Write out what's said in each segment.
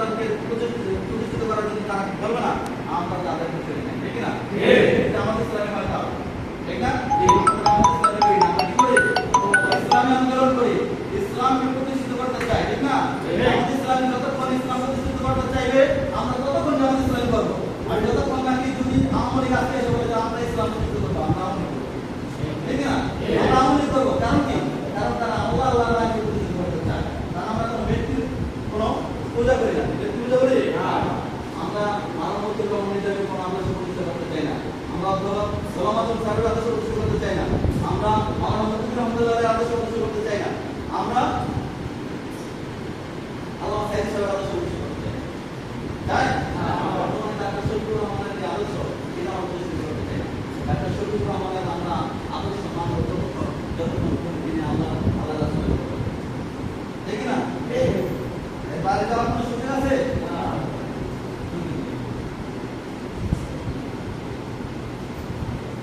সন্তানকে প্রতিষ্ঠিত করার জন্য তারা বলবে না? আমরা তাদের করতে না ঠিক না? এটা আমাদের ইসলামে হয় তাও ঠিক না? ইসলামকে প্রতিষ্ঠিত করতে চাই ঠিক না? আমাদের যতক্ষণ ইসলাম প্রতিষ্ঠিত করতে চাইবে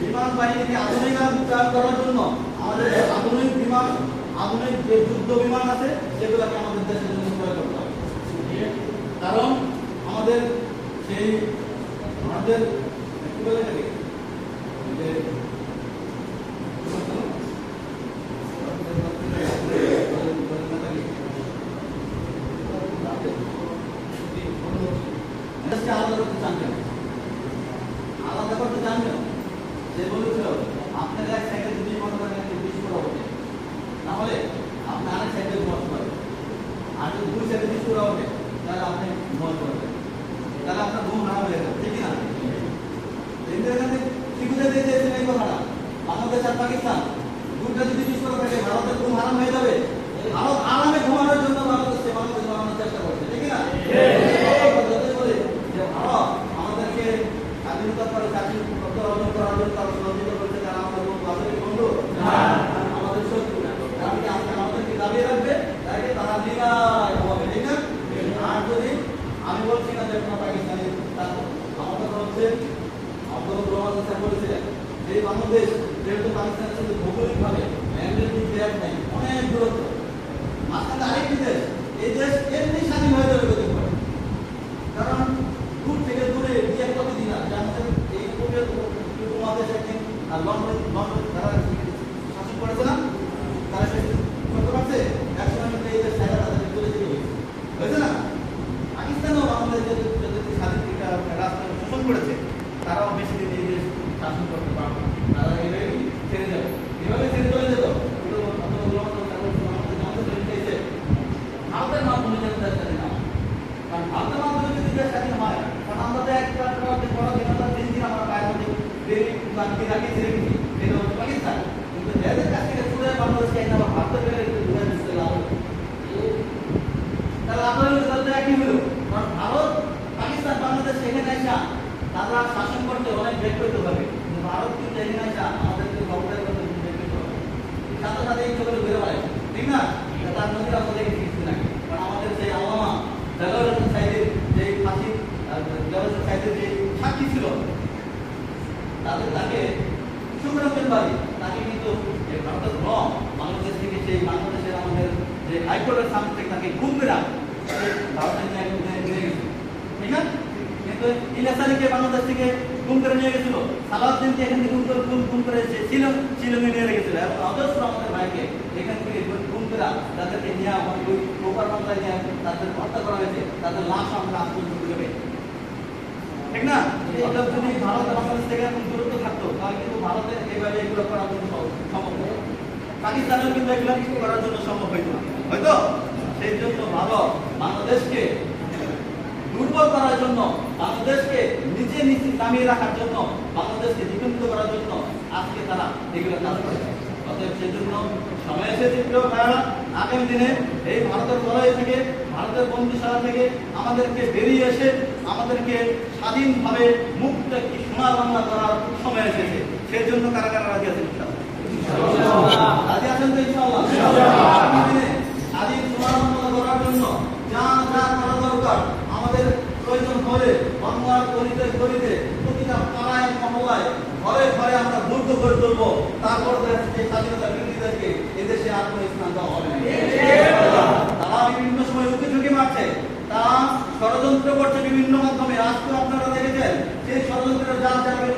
বিমান বাহিনীকে আধুনিকায়ন করার জন্য আমাদের আধুনিক বিমান, আধুনিক যে যুদ্ধ বিমান আছে, সেগুলোকে আমাদের দেশের জন্য ক্রয় করতে হবে। কারণ আমাদের সেই আমাদের, কি বলে এটাকে? যে দেশকে আলাদা করতে চান কেন? আলাদা করতে চান কেন? সে বলেছিল, আপনার এক সাইডে যদি মনে করেন একটু বিস্ফোরণ হবে, তাহলে আপনি আরেক সাইডে ঘুমাতে পারবেন। আর যদি দুই সাইডে বিস্ফোরণ হবে, তাহলে আপনি ঘুমাতে পারবেন। তাহলে আপনার ঘুম হারাম হয়ে যাবে, ঠিক কি না? ইন্দিরা গান্ধী কি বুঝাতে চেয়েছেন এই কথাটা? বাংলাদেশ আর পাকিস্তান। দুটা যদি বিস্ফোরণ থাকে, ভারতের ঘুম হারাম হয়ে যাবে। ভারত আরামে ঘুমানোর জন্য বাংলাদেশকে বাংলাদেশ বানানোর চেষ্টা করছে, ঠিক না যতই বলি যে ভারত আমাদেরকে স্বাধীনতা করে চাকরি অর্জন করার জন্য তারা আমাদের আমাদের আমাদেরকে দাবিয়ে রাখবে তাকে তারা নিরায় হবে, ঠিক না? আর যদি আমি বলছি না যে কোনো পাকিস্তানি কথা হচ্ছে আব্দুল বলেছিলেন যে বাংলাদেশ যেহেতু পাকিস্তানের সাথে ভৌগোলিকভাবে গ্যাপ নেই, অনেক দূরত্ব। মাঝখানে আরেকটি দেশ, এই দেশ এমনি স্বাধীন হয়ে যাবে গতি করে কারণ দূর থেকে দূরে দিয়ে প্রতিদিন আছে আমাদের এই পূর্বের উপমহাদেশ একদিন আর লন্ডন লন্ডন তারা শাসন করেছে না তারা সে করতে পারছে একসময় কিন্তু এই দেশ ছাড়া তাদের চলে যেতে হয়েছে হয়েছে না পাকিস্তানও বাংলাদেশের যাদের স্বাধীন রাষ্ট্র শোষণ করেছে তারাও বেশি দিন এই দেশ শাসন করতে পারবে না। তারা এইভাবেই ছেড়ে যাবে এভাবে ছেড়ে চলে যেত কিন্তু আব্দুল রহমান তারপর আমাদের আমাদের চলে গেছে ভারতের মাধ্যমে যেন দেশ স্বাধীন হয় কারণ ভারতের মাধ্যমে যদি দেশ স্বাধীন হয় কারণ আমরা তো একটা একটা বড় দিন আমরা তিন দিন আমরা বাইরে মধ্যে বেরিয়ে বাকি রাখি ছেড়ে গেছি এটা হচ্ছে পাকিস্তান কিন্তু যাদের কাছ থেকে চলে বাংলাদেশকে এনে আবার ভারতের বেড়ে দূরে দিচ্ছে লাভ হলো। তাহলে আপনার তাহলে একই হলো কারণ ভারত পাকিস্তান বাংলাদেশ এখানে আসা তারা শাসন করতে অনেক বেগ করতে পারবে কিন্তু ভারত কিন্তু এখানে আসা আমাদেরকে খবরের করতে বেগ করতে হবে সাথে সাথে এই চোখে ঘুরে বেড়ায় ঠিক না এটা তার নদীর আমরা দেখেছি কিছুদিন আগে কারণ আমাদের সেই আল্লামা জালাল হোসেন সাইদের যে ফাঁসি জালাল হোসেন সাইদের যে সাক্ষী ছিল তাদের তাকে সুখরঞ্জন বাড়ি তাকে কিন্তু ভারতের র, বাংলাদেশ থেকে সেই বাংলাদেশের আমাদের যে হাইকোর্টের সামনে থেকে তাকে ঘুম না? কিন্তু ইলিয়াস বাংলাদেশ থেকে গুম করে নিয়ে গেছিল। সালাউদ্দিনকে এখান থেকে গুম করে গুম গুম নিয়ে গেছিল। এবং অজস্র আমাদের ভাইকে এখান থেকে গুম করে তাদেরকে নিয়ে ওই তাদের হত্যা করা হয়েছে। তাদের লাশ আমরা আজ ঠিক না? অর্থাৎ যদি ভারত বাংলাদেশ থেকে এখন দূরত্ব থাকতো, তাহলে কিন্তু ভারতের এইভাবে এগুলো করার জন্য সম্ভব পাকিস্তানেও কিন্তু এগুলো করার জন্য সম্ভব হইতো হয়তো? সেই জন্য ভারত বাংলাদেশকে দুর্বল করার জন্য, বাংলাদেশকে নিচে নিচে নামিয়ে রাখার জন্য, বাংলাদেশকে দ্বিখণ্ডিত করার জন্য আজকে তারা এগুলো কাজ করে। অতএব সেই জন্য আগামী দিনে এই ভারতের লড়াই থেকে, ভারতের বন্দিশালা থেকে আমাদেরকে বেরিয়ে এসে আমাদেরকে স্বাধীনভাবে মুক্ত একটি সোনার বাংলা করার সময় এসেছে। সেই জন্য কারা কারা রাজি আছেন রাজি আছেন তো যা করা দরকার, আমাদের প্রয়োজন হলে বাংলার গলিতে আমরা মুগ্ধ করে তুলবো। তারপর স্বাধীনতা বিরোধীদেরকে কোনো স্থান দেওয়া হবে তারা বিভিন্ন সময় উঁকি ঝুঁকি মারছে তারা ষড়যন্ত্র করছে বিভিন্ন মাধ্যমে আজকে আপনারা দেখেছেন সেই ষড়যন্ত্রের যা যাবে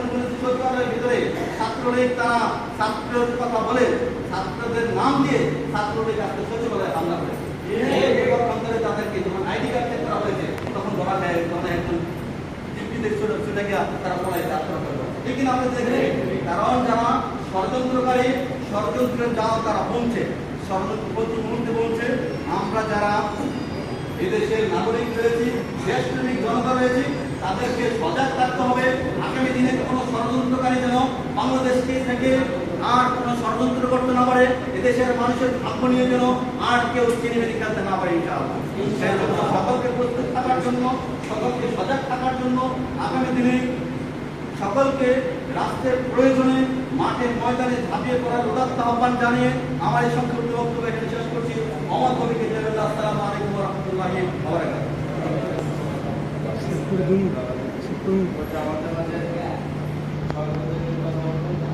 সচিবালয়ের ভিতরে ছাত্রলীগ তারা ছাত্রদের কথা বলে ছাত্রদের নাম দিয়ে ছাত্রলীগ আজকে সচিবালয়ে হামলা করেছে তাদেরকে যখন আইডি কার্ড চেক করা হয়েছে তখন বলা যায় তখন একজন ডিপ্টিদের ছুটে গিয়া তারা পলাইতে আত্মহত্যা করে ঠিক কিনা আপনাদের কারণ যারা ষড়যন্ত্রকারী ষড়যন্ত্রের যাওয়া তারা বলছে, ষড়যন্ত্র বলছে, আমরা যারা এদেশের নাগরিক রয়েছি দেশ প্রেমিক জনতা রয়েছে তাদেরকে সজাগ থাকতে হবে। আগামী দিনে কোনো ষড়যন্ত্রকারী যেন বাংলাদেশকে থেকে আর কোনো ষড়যন্ত্র করতে না পারে, এদেশের মানুষের ভাগ্য নিয়ে যেন আর কেউ চিনিমেনি খেলতে না পারে, ইনশাআল্লাহ। সকলকে প্রস্তুত থাকার জন্য, সকলকে সজাগ থাকার জন্য আগামী দিনে সকলকে রাষ্ট্রের প্রয়োজনে মাঠের ময়দানে ঝাঁপিয়ে পড়ার উদাত্ত আহ্বান জানিয়ে আমার এই সংক্ষিপ্ত বক্তব্য এখানে শেষ করছি আমার কবিকে আসসালামু আলাইকুম রহমতুল্লাহি Sepuluh. Sepuluh. আমাদের মাঝে সর্বজনীন কথা বলবেন